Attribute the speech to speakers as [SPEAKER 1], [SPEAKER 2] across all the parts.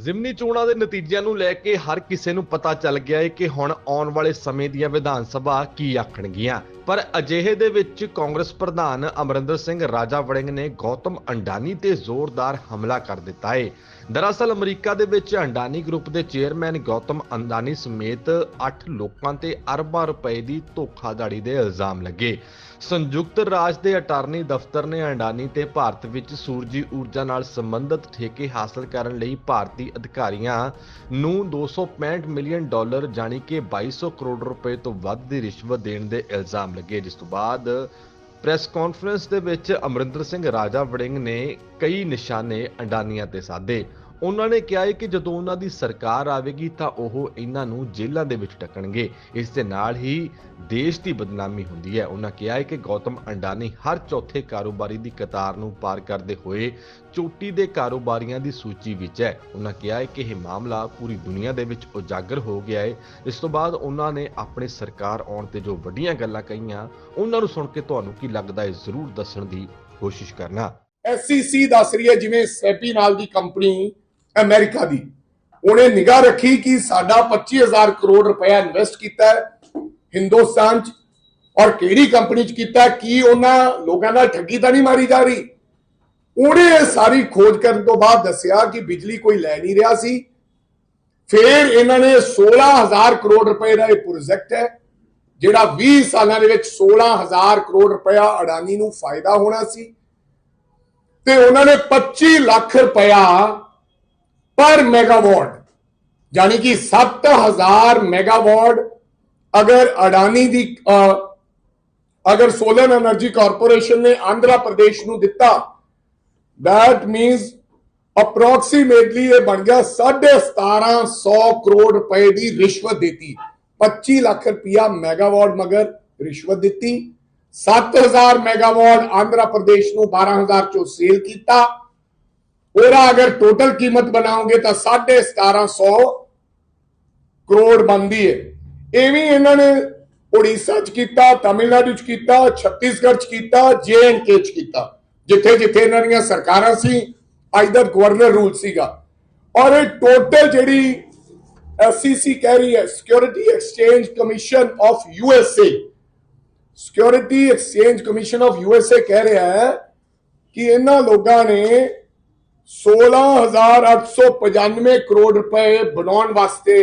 [SPEAKER 1] ਜ਼ਿਮਨੀ ਚੋਣਾਂ ਦੇ ਨਤੀਜਿਆਂ ਨੂੰ ਲੈ ਕੇ ਹਰ ਕਿਸੇ ਨੂੰ ਪਤਾ ਚੱਲ ਗਿਆ ਹੈ ਕਿ ਹੁਣ ਆਉਣ ਵਾਲੇ ਸਮੇਂ ਦੀਆਂ ਵਿਧਾਨ ਸਭਾ ਕੀ ਆਖਣਗੀਆਂ। ਪਰ ਅਜਿਹੇ ਦੇ ਵਿੱਚ ਕਾਂਗਰਸ ਪ੍ਰਧਾਨ ਅਮਰਿੰਦਰ ਸਿੰਘ ਰਾਜਾ ਵੜਿੰਗ ਨੇ ਗੌਤਮ ਅੰਡਾਨੀ ਤੇ ਜ਼ੋਰਦਾਰ ਹਮਲਾ ਕਰ ਦਿੱਤਾ ਹੈ ਦਰਅਸਲ ਅਮਰੀਕਾ ਦੇ ਵਿੱਚ ਅੰਡਾਨੀ ਗਰੁੱਪ ਦੇ ਚੇਅਰਮੈਨ ਗੌਤਮ ਅੰਡਾਨੀ ਸਮੇਤ 8 ਲੋਕਾਂ ਤੇ ਅਰਬਾਂ ਰੁਪਏ ਦੀ ਧੋਖਾਧੜੀ ਦੇ ਇਲਜ਼ਾਮ ਲੱਗੇ। ਸੰਯੁਕਤ ਰਾਜ ਦੇ ਅਟਾਰਨੀ ਦਫ਼ਤਰ ਨੇ ਅੰਡਾਨੀ ਤੇ ਭਾਰਤ ਵਿੱਚ ਸੂਰਜੀ ਊਰਜਾ ਨਾਲ ਸੰਬੰਧਿਤ ਠੇਕੇ ਹਾਸਲ ਕਰਨ ਲਈ ਭਾਰਤੀ ਅਧਿਕਾਰੀਆਂ ਨੂੰ 265 ਮਿਲੀਅਨ ਡਾਲਰ ਜਾਣੀ ਕਿ 2200 ਕਰੋੜ ਰੁਪਏ ਤੋਂ ਵੱਧ ਦੀ ਰਿਸ਼ਵਤ ਦੇਣ ਦੇ ਇਲਜ਼ਾਮ ਲੱਗੇ, ਜਿਸ ਤੋਂ ਬਾਅਦ ਪ੍ਰੈਸ ਕਾਨਫਰੰਸ ਦੇ ਵਿੱਚ ਅਮਰਿੰਦਰ ਸਿੰਘ ਰਾਜਾ ਵੜਿੰਗ ਨੇ ਕਈ ਨਿਸ਼ਾਨੇ ਅੰਡਾਨੀਆਂ ਤੇ ਸਾਧੇ ਉਹਨਾਂ ਨੇ ਕਿਹਾ ਹੈ ਕਿ ਜਦੋਂ ਉਹਨਾਂ ਦੀ ਸਰਕਾਰ ਆਵੇਗੀ ਤਾਂ ਉਹ ਇਹਨਾਂ ਨੂੰ ਜੇਲ੍ਹਾਂ ਦੇ ਵਿੱਚ ਟੱਕਣਗੇ। ਇਸ ਦੇ ਨਾਲ ਹੀ ਦੇਸ਼ ਦੀ ਬਦਨਾਮੀ ਹੁੰਦੀ ਹੈ। ਉਹਨਾਂ ਕਿਹਾ ਹੈ ਕਿ ਗੌਤਮ ਅੰਡਾਨੀ ਹਰ ਚੌਥੇ ਕਾਰੋਬਾਰੀ ਦੀ ਕਤਾਰ ਨੂੰ ਪਾਰ ਕਰਦੇ ਹੋਏ ਚੋਟੀ ਦੇ ਕਾਰੋਬਾਰੀਆਂ ਦੀ ਸੂਚੀ ਵਿੱਚ ਹੈ। ਉਹਨਾਂ ਕਿਹਾ ਹੈ ਕਿ ਇਹ ਮਾਮਲਾ ਪੂਰੀ ਦੁਨੀਆ ਦੇ ਵਿੱਚ ਉਜਾਗਰ ਹੋ ਗਿਆ ਹੈ। ਇਸ ਤੋਂ ਬਾਅਦ ਉਹਨਾਂ ਨੇ ਆਪਣੇ ਸਰਕਾਰ ਆਉਣ ਤੇ ਜੋ ਵੱਡੀਆਂ ਗੱਲਾਂ ਕਹੀਆਂ, ਉਹਨਾਂ ਨੂੰ ਸੁਣ ਕੇ ਤੁਹਾਨੂੰ ਕੀ ਲੱਗਦਾ ਹੈ ਜ਼ਰੂਰ ਦੱਸਣ ਦੀ ਕੋਸ਼ਿਸ਼ ਕਰਨਾ।
[SPEAKER 2] ਐਸਸੀਸੀ ਦੱਸ ਰਹੀ ਹੈ, ਜਿਵੇਂ ਸੈਪੀ ਨਾਲ ਦੀ ਕੰਪਨੀ ਅਮਰੀਕਾ ਦੀ। ਉਹਨੇ ਨਿਗਾਹ ਰੱਖੀ ਕਿ ਸਾਡਾ 25000 ਕਰੋੜ ਰੁਪਇਆ ਇਨਵੈਸਟ ਕੀਤਾ ਹੈ ਹਿੰਦੁਸਤਾਨ ਚ ਔਰ ਕਿਹੜੀ ਕੰਪਨੀ ਚ ਕੀਤਾ ਕੀ ਉਹਨਾਂ ਲੋਕਾਂ ਨਾਲ ਠੱਗੀ ਤਾਂ ਨਹੀਂ ਮਾਰੀ ਜਾ ਰਹੀ? ਉਹਨੇ ਇਹ ਸਾਰੀ ਖੋਜ ਕਰਨ ਤੋਂ ਬਾਅਦ ਦੱਸਿਆ ਕਿ ਬਿਜਲੀ ਕੋਈ ਲੈ ਨਹੀਂ ਰਿਹਾ ਸੀ। ਫਿਰ ਇਹਨਾਂ ਨੇ 16000 ਕਰੋੜ ਰੁਪਏ ਦਾ ਇਹ ਪ੍ਰੋਜੈਕਟ ਹੈ, ਜਿਹੜਾ 20 ਸਾਲਾਂ ਦੇ ਵਿੱਚ 16000 ਕਰੋੜ ਰੁਪਇਆ ਅਡਾਨੀ ਨੂੰ ਫਾਇਦਾ ਹੋਣਾ ਸੀ। ਤੇ ਉਹਨਾਂ ਨੇ 25 ਲੱਖ ਰੁਪਇਆ पर मेगावाट ਯਾਨੀ ਕਿ 7000 ਮੈਗਾਵਾਟ ਅਗਰ ਅਡਾਨੀ ਦੀ ਅਗਰ ਸੋਲਰ એનર્ਜੀ ਕਾਰਪੋਰੇਸ਼ਨ ਨੇ ਆਂਧਰਾ ਪ੍ਰਦੇਸ਼ ਨੂੰ ਦਿੱਤਾ, that means approximately ਇਹ ਬਣ ਗਿਆ 1750 ਕਰੋੜ ਰੁਪਏ ਦੀ ਰਿਸ਼ਵਤ ਦਿੱਤੀ। 25 ਲੱਖ ਰੁਪਇਆ ਮੈਗਾਵਾਟ ਮਗਰ ਰਿਸ਼ਵਤ ਦਿੱਤੀ। 7000 ਮੈਗਾਵਾਟ ਆਂਧਰਾ ਪ੍ਰਦੇਸ਼ ਨੂੰ 12000 ਚੋਂ ਸੇਲ ਕੀਤਾ। ਉਹਦਾ ਅਗਰ ਟੋਟਲ ਕੀਮਤ ਬਣਾਓਗੇ ਤਾਂ 1750 ਕਰੋੜ ਬਣਦੀ ਹੈ ਐਵੇਂ ਇਹਨਾਂ ਨੇ ਉੜੀਸਾ ਚ ਕੀਤਾ, ਤਾਮਿਲਨਾਡੂ ਚ ਕੀਤਾ, ਛੱਤੀਸਗੜ੍ਹ ਚ ਕੀਤਾ ਜੇਐਨਕੇ ਚ ਕੀਤਾ। ਜਿੱਥੇ ਜਿੱਥੇ ਇਹਨਾਂ ਦੀਆਂ ਸਰਕਾਰਾਂ ਸੀ ਆਈਦਰ ਗਵਰਨਰ ਰੂਲ ਸੀਗਾ। ਔਰ ਇਹ ਟੋਟਲ ਜਿਹੜੀ ਐਸਸੀਸੀ ਕਹਿ ਰਹੀ ਹੈ security exchange commission of USA security exchange commission of USA ਕਹਿ ਰਿਹਾ ਹੈ ਕਿ ਇਹਨਾਂ ਲੋਕਾਂ ਨੇ 16895 ਕਰੋੜ ਰੁਪਏ ਬਣਾਉਣ ਵਾਸਤੇ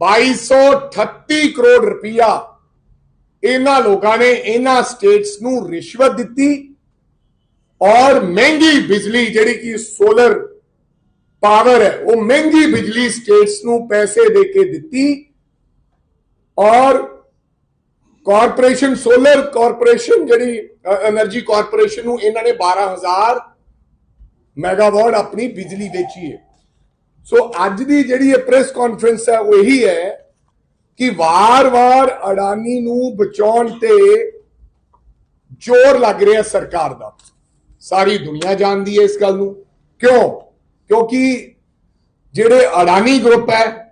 [SPEAKER 2] 2238 ਕਰੋੜ ਰੁਪਇਆ ਇਹਨਾਂ ਲੋਕਾਂ ਨੇ ਇਹਨਾਂ ਸਟੇਟਸ ਨੂੰ ਰਿਸ਼ਵਤ ਦਿੱਤੀ ਔਰ ਮਹਿੰਗੀ ਬਿਜਲੀ ਜਿਹੜੀ ਕਿ ਸੋਲਰ ਪਾਵਰ ਹੈ, ਉਹ ਮਹਿੰਗੀ ਬਿਜਲੀ ਸਟੇਟਸ ਨੂੰ ਪੈਸੇ ਦੇ ਕੇ ਦਿੱਤੀ ਔਰ ਕਾਰਪੋਰੇਸ਼ਨ ਸੋਲਰ ਕਾਰਪੋਰੇਸ਼ਨ ਜਿਹੜੀ એનર્ਜੀ ਕਾਰਪੋਰੇਸ਼ਨ ਨੂੰ ਇਹਨਾਂ ਨੇ 12000 ਮੈਗਾਵਾਟ ਆਪਣੀ ਬਿਜਲੀ ਵੇਚੀਏ। ਸੋ ਅੱਜ ਦੀ ਜਿਹੜੀ ਇਹ ਪ੍ਰੈਸ ਕਾਨਫਰੰਸ ਹੈ, ਉਹ ਇਹੀ ਹੈ ਕਿ ਵਾਰ-ਵਾਰ ਅਡਾਨੀ ਨੂੰ ਬਚਾਉਣ ਤੇ ਜ਼ੋਰ ਲੱਗ ਰਿਹਾ ਸਰਕਾਰ ਦਾ। ਸਾਰੀ ਦੁਨੀਆ ਜਾਣਦੀ ਹੈ ਇਸ ਗੱਲ ਨੂੰ। ਕਿਉਂ? ਕਿਉਂਕਿ ਜਿਹੜੇ ਅਡਾਨੀ ਗਰੁੱਪ ਹੈ